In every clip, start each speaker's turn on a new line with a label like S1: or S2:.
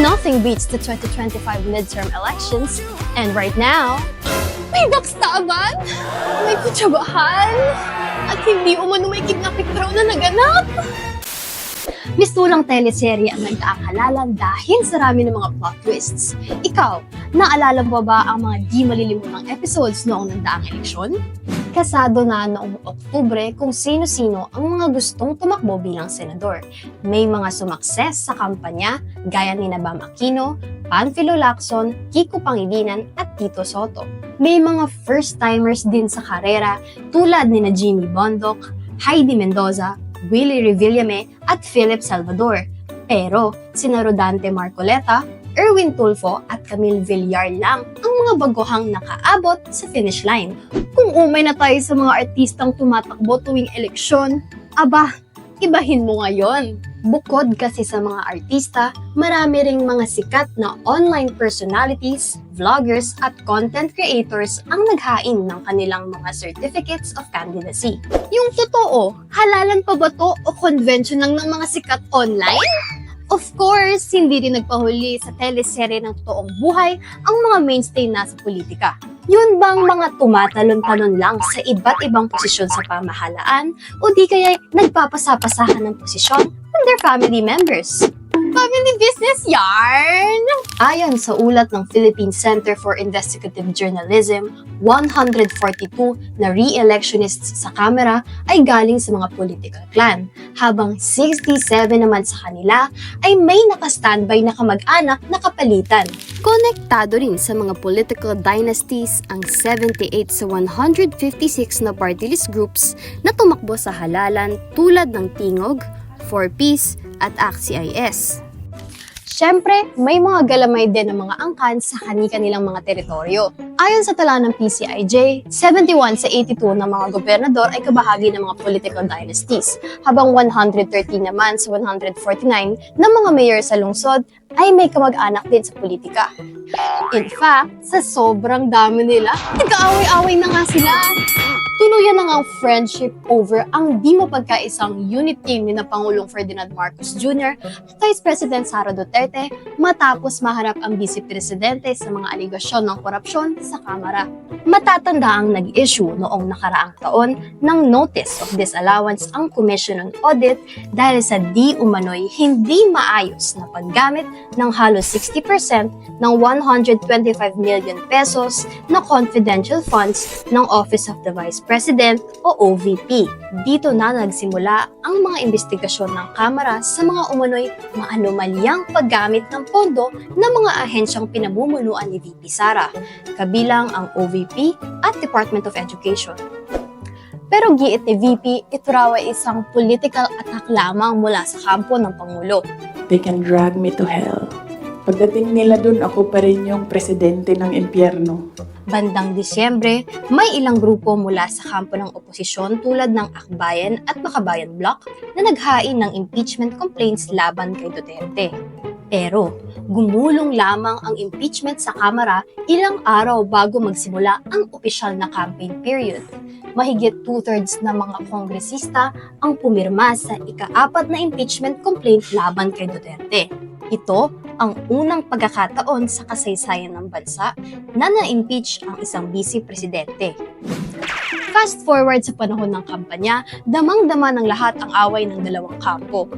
S1: Nothing beats the 2025 midterm elections. And right now, may bakstaban, may kutsabahan, at hindi umano may kidnapping na naganap. Mistulang teleserye ang nagkakalalan dahil sa rami ng mga plot twists. Ikaw, naalala mo ba ang mga di malilimunang episodes noong nandaang eleksyon? Kasado na noong Oktubre kung sino-sino ang mga gustong tumakbo bilang senador. May mga sumakses sa kampanya gaya ni Bam Aquino, Panfilo Lacson, Kiko Pangilinan at Tito Soto. May mga first-timers din sa karera tulad ni na Jimmy Bondoc, Heidi Mendoza, Willie Revillame at Philip Salvador. Pero sina Rodante Marcoleta, Erwin Tulfo at Camille Villar lang ang mga baguhang nakaabot sa finish line. Kung umay na tayo sa mga artistang tumatakbo tuwing eleksyon, aba, ibahin mo ngayon. Bukod kasi sa mga artista, marami ring mga sikat na online personalities, vloggers at content creators ang naghain ng kanilang mga certificates of candidacy. Yung totoo, halalan pa ba to o convention lang ng mga sikat online? Of course, hindi rin nagpahuli sa teleserye ng totoong buhay ang mga mainstay na sa politika. Yun bang mga tumatalon-talon lang sa iba't ibang posisyon sa pamahalaan o di kaya nagpapasapasahan ng posisyon from their family members? Family yarn! Ayon sa ulat ng Philippine Center for Investigative Journalism, 142 na re-electionists sa Kamara ay galing sa mga political clan, habang 67 naman sa kanila ay may nakastandby na kamag-anak na kapalitan. Konektado rin sa mga political dynasties ang 78 sa 156 na party list groups na tumakbo sa halalan tulad ng Tingog, 4Ps at AXIS. Siyempre, may mga galamay din ng mga angkan sa kani-kanilang mga teritoryo. Ayon sa tala ng PCIJ, 71 sa 82 ng mga gobernador ay kabahagi ng mga political dynasties, habang 113 naman sa 149 ng mga mayor sa lungsod ay may kamag-anak din sa politika. In fact, sa sobrang dami nila, nagkaaway-away na nga sila. Tuluyan na nga ang friendship over ang di mapagkaisang unit team ni na Pangulong Ferdinand Marcos Jr. at Vice President Sara Duterte matapos maharap ang Vice Presidente sa mga aligasyon ng korupsyon sa Kamara. Matatanda ang nag-issue noong nakaraang taon ng Notice of Disallowance ang Commission on Audit dahil sa di umano'y hindi maayos na paggamit ng halos 60% ng 125 million pesos na confidential funds ng Office of the Vice President o OVP. Dito na nagsimula ang mga investigasyon ng Kamara sa mga umano'y maanomalyang paggamit ng pondo ng mga ahensyang pinamumunuan ni VP Sara, kabilang ang OVP at Department of Education. Pero giit ni VP, ito raw ay isang political attack lamang mula sa kampo ng Pangulo.
S2: They can drag me to hell. Pagdating nila dun, ako pa rin yung presidente ng impyerno.
S1: Bandang Disyembre, may ilang grupo mula sa kampo ng oposisyon tulad ng Akbayan at Makabayan Bloc na naghain ng impeachment complaints laban kay Duterte. Pero, gumulong lamang ang impeachment sa Kamara ilang araw bago magsimula ang opisyal na campaign period. Mahigit two-thirds ng mga kongresista ang pumirma sa ika-apat na impeachment complaint laban kay Duterte. Ito ang unang pagkakataon sa kasaysayan ng bansa na na-impeach ang isang vice-presidente. Fast forward sa panahon ng kampanya, damang-dama ng lahat ang away ng dalawang kampo.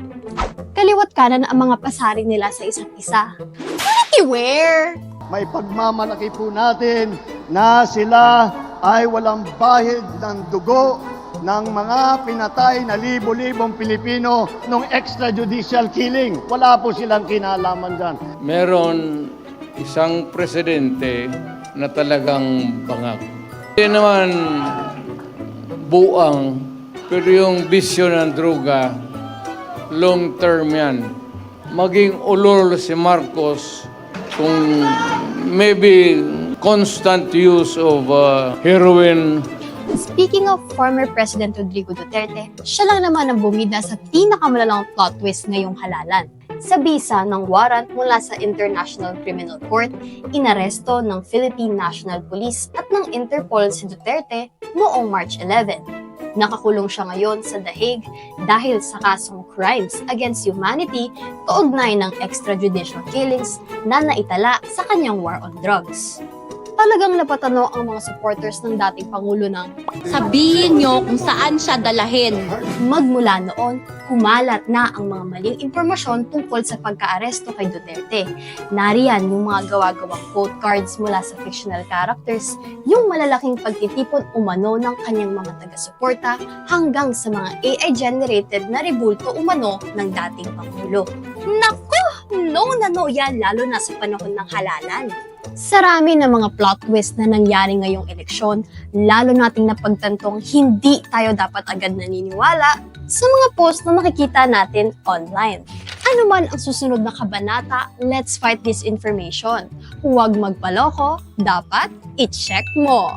S1: Kaliwat kanan ang mga pasaring nila sa isa't isa. Anywhere!
S3: may pagmamalaki po natin na sila ay walang bahid ng dugo ng mga pinatay na libo-libong Pilipino nung extrajudicial killing. Wala po silang kinalaman dyan.
S4: meron isang presidente na talagang bangag. Hindi naman buang, pero yung bisyo ng droga, long term yan. Maging ulol si Marcos kung maybe constant use of uh, heroin
S1: Speaking of former President Rodrigo Duterte, siya lang naman ang bumida sa pinakamalalang plot twist ngayong halalan. Sa bisa ng warrant mula sa International Criminal Court, inaresto ng Philippine National Police at ng Interpol si Duterte noong March 11. Nakakulong siya ngayon sa The Hague dahil sa kasong crimes against humanity kaugnay ng extrajudicial killings na naitala sa kanyang war on drugs. Talagang napatano ang mga supporters ng dating Pangulo ng
S5: Sabihin nyo kung saan siya dalahin.
S1: magmula noon, kumalat na ang mga maling impormasyon tungkol sa pagkaaresto kay Duterte. Nariyan yung mga gawa-gawang quote cards mula sa fictional characters, yung malalaking pagtitipon umano ng kanyang mga taga-suporta hanggang sa mga AI-generated na rebulto umano ng dating Pangulo. Naku! No na no yan, lalo na sa panahon ng halalan. Sarami ng mga plot twist na nangyari ngayong eleksyon, lalo nating napagtantong hindi tayo dapat agad naniniwala sa mga post na nakikita natin online. Ano man ang susunod na kabanata, let's fight this information. Huwag magpaloko, dapat i-check mo.